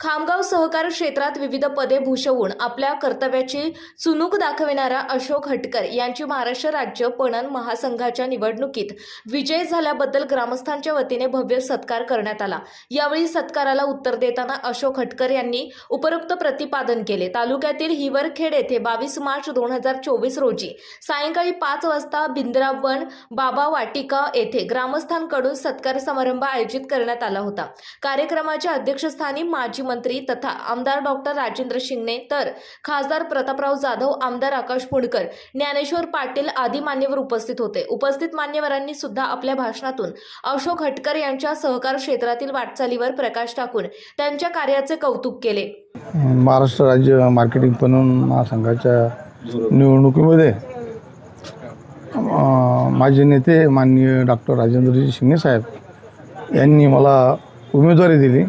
खामगाव सहकार क्षेत्रात विविध पदे भूषवून आपल्या कर्तव्याची चुनूक दाखविणारा अशोक हटकर यांची महाराष्ट्र राज्य पणन महासंघाच्या निवडणुकीत विजय झाल्याबद्दल ग्रामस्थांच्या वतीने भव्य सत्कार करण्यात आला. यावेळी सत्काराला उत्तर देताना अशोक हटकर यांनी उपरोक्त प्रतिपादन केले. तालुक्यातील हिवरखेड येथे बावीस मार्च दोन हजार चोवीस रोजी सायंकाळी पाच वाजता बिंद्रावन बाबा वाटिका येथे ग्रामस्थांकडून सत्कार समारंभ आयोजित करण्यात आला होता. कार्यक्रमाच्या अध्यक्षस्थानी माजी मंत्री तथा आमदार डॉक्टर राजेंद्र शिंगणे तर खासदार प्रतापराव जाधव आमदार आकाश पुणकर ज्ञानेश्वर पाटील आदी मान्यवर उपस्थित होते. उपस्थित मान्यवरांनी सुद्धा आपल्या भाषणातून अशोक हटकर यांच्या सहकार क्षेत्रातील वाटचालीवर प्रकाश टाकून त्यांच्या कार्याचे कौतुक केले. महाराष्ट्र राज्य मार्केटिंग पणन महासंघाच्या निवडणुकीमध्ये माझे नेते माननीय डॉक्टर राजेंद्रजी शिंगणे साहेब यांनी मला उमेदवारी दिली.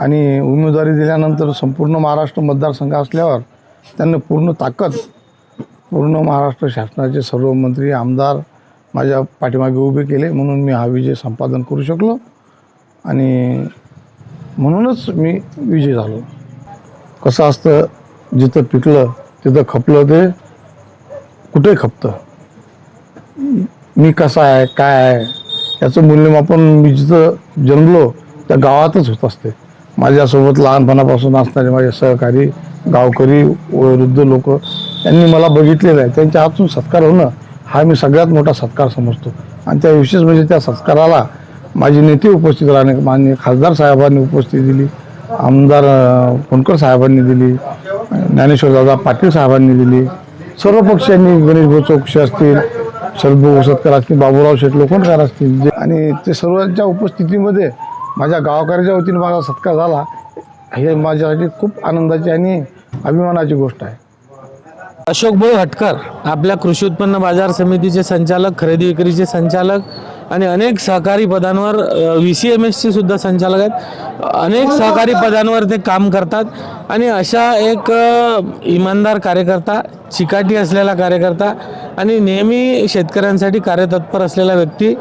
आणि उमेदवारी दिल्यानंतर संपूर्ण महाराष्ट्र मतदारसंघ असल्यावर त्यांनी पूर्ण ताकद पूर्ण महाराष्ट्र शासनाचे सर्व मंत्री आमदार माझ्या पाठीमागे उभे केले. म्हणून मी हा विजय संपादन करू शकलो आणि म्हणूनच मी विजय झालो. कसं असतं जिथं पिकलं तिथं खपलं ते कुठे खपतं? मी कसा आहे काय आहे याचं मूल्यमापन मी जिथं जन्मलो त्या गावातच होत असते. माझ्यासोबत लहानपणापासून असणारे माझे सहकारी गावकरी वृद्ध लोक यांनी मला बघितलेलं आहे. त्यांच्या हातून सत्कार होणं हा मी सगळ्यात मोठा सत्कार समजतो. आणि त्या विशेष म्हणजे त्या सत्काराला माझे नेते उपस्थित राहणे माननीय खासदार साहेबांनी उपस्थिती दिली आमदार अ, फुंडकर साहेबांनी दिली ज्ञानेश्वरदादा पाटील साहेबांनी दिली. सर्व पक्षांनी गणेश भाऊ चौकशी असतील शरदभाऊ सत्कार असतील बाबूराव शेठ लोखंडकर असतील जे आणि ते सर्वांच्या उपस्थितीमध्ये माझ्या गावकऱ्याच्या वतीने माझा सत्कार झाला. हे माझ्यासाठी खूप आनंदाची आणि अभिमानाची गोष्ट आहे. अशोक भाऊ हटकर आपल्या कृषी उत्पन्न बाजार समितीचे संचालक खरेदी विक्रीचे संचालक आणि अनेक सहकारी पदांवर व्ही सी एम एसचे सुद्धा संचालक आहेत. अनेक सहकारी पदांवर ते काम करतात आणि अशा एक इमानदार कार्यकर्ता चिकाटी असलेला कार्यकर्ता आणि नेहमी शेतकऱ्यांसाठी कार्यतत्पर असलेला व्यक्ती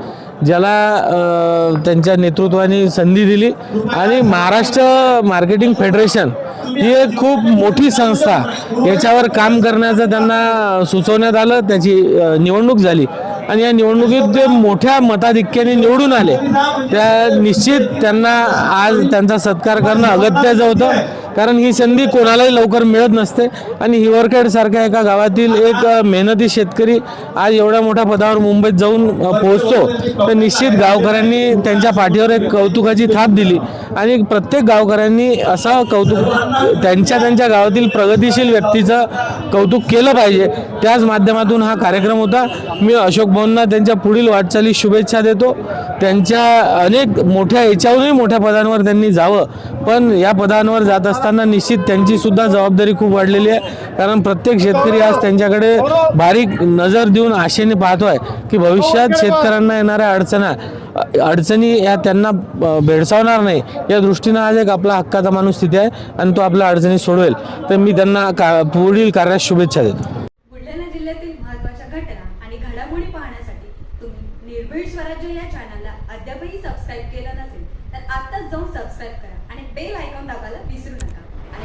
ज्याला त्यांच्या नेतृत्वाने संधी दिली. आणि महाराष्ट्र मार्केटिंग फेडरेशन ही एक खूप मोठी संस्था. याच्यावर काम करण्याचं त्यांना सुचवण्यात आलं त्याची निवडणूक झाली. आणि या निवडणुकीत ते मोठ्या मताधिक्याने निवडून आले त्या निश्चित त्यांना आज त्यांचा सत्कार करणं अगत्याचं होतं. कारण ही संधी कोणालाही लवकर मिळत नसते. आणि हिवरखेड सारख्या एका गावातील एक मेहनती शेतकरी आज एवढ्या मोठ्या पदावर मुंबईत जाऊन पोहोचतो. तर निश्चित गावकऱ्यांनी त्यांच्या पाठीवर एक कौतुकाची थाप दिली. आणि प्रत्येक गावकऱ्यांनी असं कौतुक त्यांच्या त्यांच्या गावातील प्रगतिशील व्यक्तीचं कौतुक केलं पाहिजे. त्याच माध्यमातून हा कार्यक्रम होता. मी अशोक भाऊंना त्यांच्या पुढील वाटचाली शुभेच्छा देतो. त्यांच्या अनेक मोठ्या याच्याहूनही मोठ्या पदांवर त्यांनी जावं. पण या पदांवर जात असताना निश्चित त्यांची सुद्धा जबाबदारी खूप वाढलेली आहे. कारण प्रत्येक शेतकरी आज त्यांच्याकडे बारीक नजर देऊन आशेने पाहतोय की भविष्यात शेतकऱ्यांना येणाऱ्या अडचणा अडचणी या त्यांना भेडसावणार नाही. या दृष्टीनं आज एक आपला हक्काचा माणूस तिथे आहे आणि तो आपल्या अडचणी सोडवेल. तर मी त्यांना का पुढील कार्यास शुभेच्छा देतो. बुलढाणा जिल्ह्यातील महत्त्वाच्या घटना आणि घडामोडी पाहण्यासाठी तुम्ही निर्भीड स्वराज्य या चॅनलला अद्यापही सबस्क्राईब केलं नसेल तर आत्ताच जाऊन सबस्क्राईब करा आणि बेल आयकॉन दाबायला विसरू नका.